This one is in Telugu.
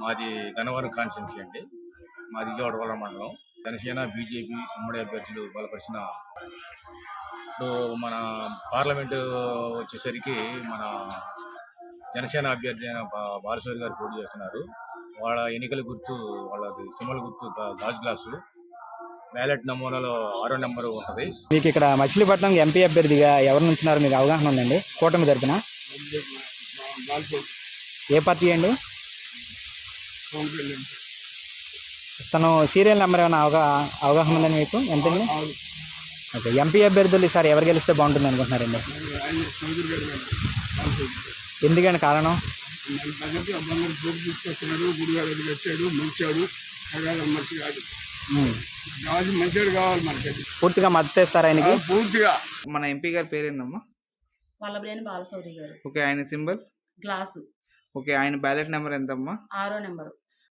మాది గన్నవరం కాన్స్టిట్యున్సీ అండి. మాది విజయవాడ మండలం. జనసేన బీజేపీ ఉమ్మడి అభ్యర్థులు బలపరిచిన ఇప్పుడు మన పార్లమెంటు వచ్చేసరికి మన జనసేన అభ్యర్థి అయిన బా- బాలశౌరి గారు పోటీ చేస్తున్నారు. వాళ్ళ ఎన్నికల గుర్తు వాళ్ళది సిమల గుర్తు గాజు గ్లాసు. బ్యాలెట్ నమూనాలో ఆరో నెంబర్ ఉంటుంది. మీకు ఇక్కడ మచిలీపట్నం ఎంపీ అభ్యర్థిగా ఎవరు నుంచున్నారో? మీకు అవగాహన ఉందండి. కూటమి తరపున. ఏ పార్టీ అండి? తను సీరియల్ నెంబర్ ఏమైనా అవగా అవగాహన ఉందండి మీకు? ఎంతండి? ఓకే ఎంపీ అభ్యర్థులు ఈసారి ఎవరు గెలిస్తే బాగుంటుంది అనుకుంటున్నారండి? ఎందుకండి కారణం? ప్రజలకు అబ్బందులు పోటీ తీసుకొస్తున్నాడు గుడిగాడు వచ్చాడు మంచాడు అలాగే మంచి కాదు ఉమ్. కాదు మంచివాడు కావాలి మనకి అది. పూర్తిగా మద్దతు ఇస్తారా ఆయనకి? పూర్తిగా. మన ఎంపీ గారి పేరేందమ్మా? వల్లభనేని బాలశౌరి గారు. ఓకే ఆయన సింబల్? గ్లాసు. ఓకే ఆయన బ్యాలెట్ నెంబర్ ఎంతమ్మా? ఆరో నెంబరు.